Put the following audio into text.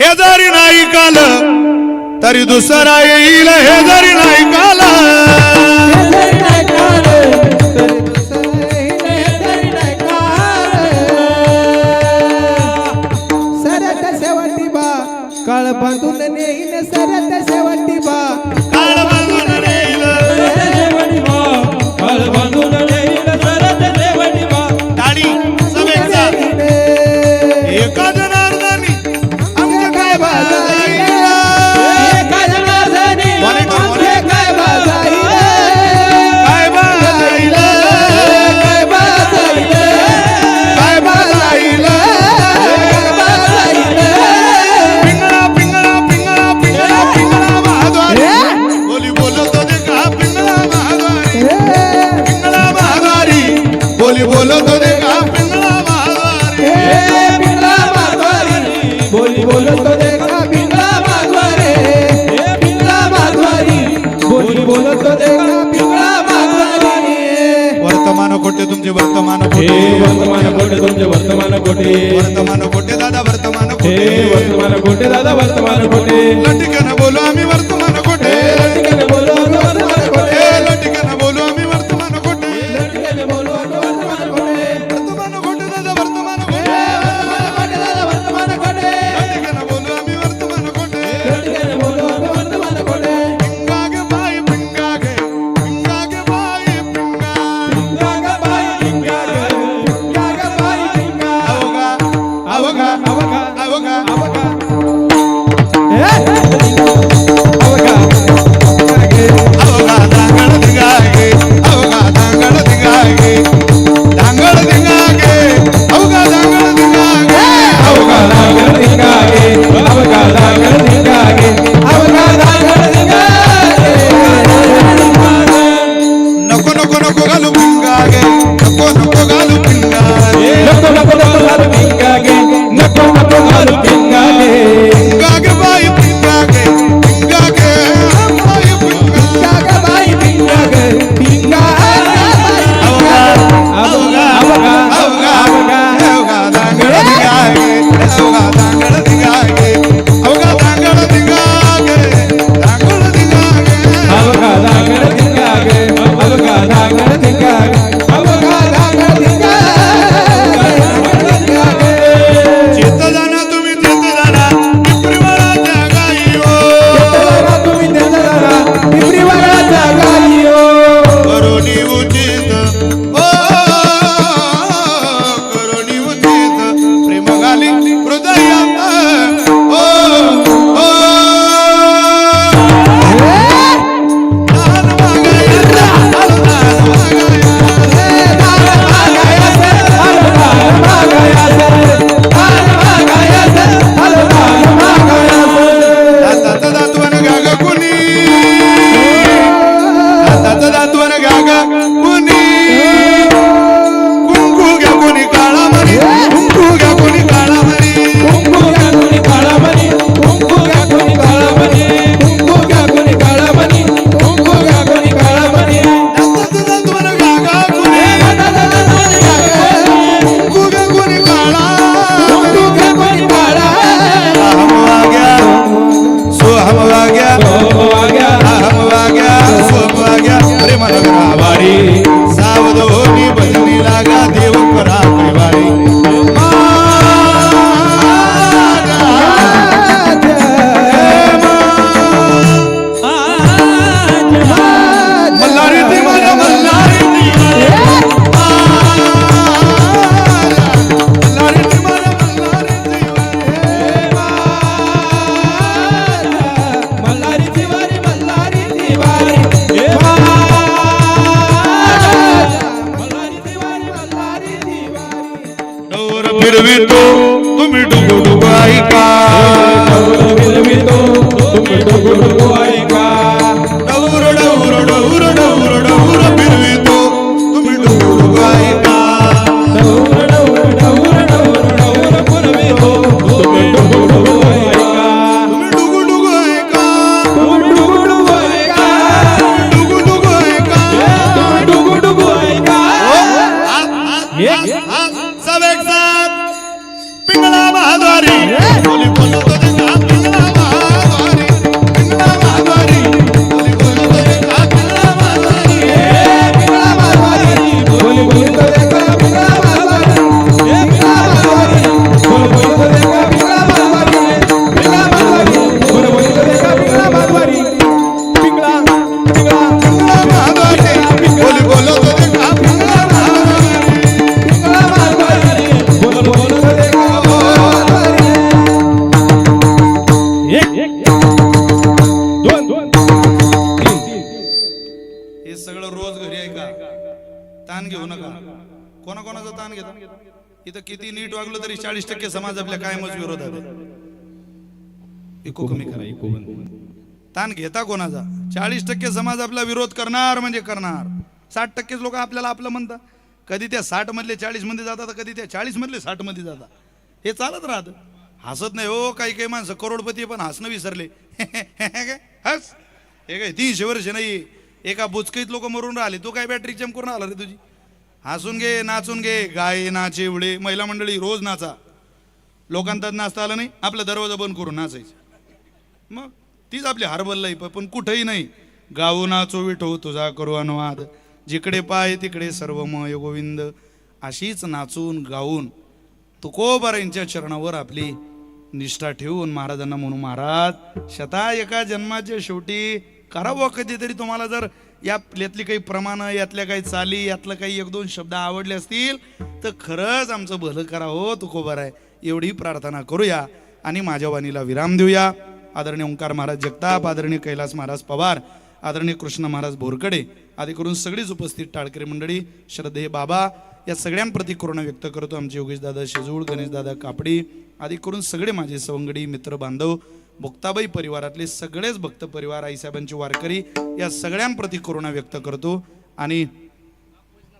हे जरी नाही काल तरी दुसरा येईल हे जरी नाही काल. सरत बा काळ बांधून नेईल सरत शेवटी वर्तमान कोटे तुमचे वर्तमान कोटे वर्तमान कोटे तुमचे वर्तमान कोटे वर्तमान कोटे दादा वर्तमान कोटे वर्तमान कोटे दादा वर्तमान कोटे लटकन you. फिरवितो तुम्ही डुगुडुगु ऐका. ऐका. डौर फिरवितो तुम्ही डुगुडुगु ऐका. डौर डौर ऐका. सगळं रोज घरी ऐका ताण घेऊ नका. कोणाकोणाचा ताण घेता? इथं किती नीट वागलो तरी चाळीस टक्के समाज आपल्या कायमच विरोधात इको कमी करा इको ताण घेता कोणाचा? चाळीस टक्के समाज आपला विरोध करणार म्हणजे करणार. साठ टक्केच लोक आपल्याला आपलं म्हणतात. कधी त्या साठ मधले चाळीसमध्ये जातात कधी त्या चाळीस मधले साठमध्ये जातात. हे चालत राहतं. हसत नाही हो काही काही माणसं करोडपती पण हसणं विसरले. हस. हे काय तीनशे वर्ष नाही. एका बुचकीत लोक मरून राहिले. तू काय बॅटरी चमकून आला रे तुझी? हसून घे नाचून घे. गाय नाचे उडे महिला मंडळी रोज नाचा. लोकांतात नाचता आलं नाही. आपला दरवाजा बंद करून नाचायचं. मग तीच आपली हरबल लाईफ आहे. पण कुठेही नाही. गाऊ नाचो विठो तुझा करू अनुवाद. जिकडे पाय तिकडे सर्व मय गोविंद. अशीच नाचून गाऊन तुकोबारांच्या चरणावर आपली निष्ठा ठेवून महाराजांना म्हणू महाराज शता एका जन्माच्या शेवटी करावं कधीतरी तुम्हाला जर या यातली काही प्रमाणं यातल्या काही चाली यातलं काही एक दोन शब्द आवडले असतील तर खरंच आमचं भलं करा हो तुकोबर आहे. एवढी प्रार्थना करूया आणि माझ्या वाणीला विराम देऊया. आदरणीय ओंकार महाराज जगताप आदरणीय कैलास महाराज पवार आदरणीय कृष्ण महाराज बोरकडे आदी करून सगळीच उपस्थित टाळकरी मंडळी श्रद्धे बाबा या सगळ्यांप्रती करुणा व्यक्त करतो आमचे योगेशदादा शेजूळ गणेशदादा कापडी आदी करून सगळे माझे सवंगडी मित्र बांधव मुक्ताबाई परिवारातले सगळेच भक्त परिवार आईसाहेबांचे वारकरी या सगळ्यांप्रती करुणा व्यक्त करतो. आणि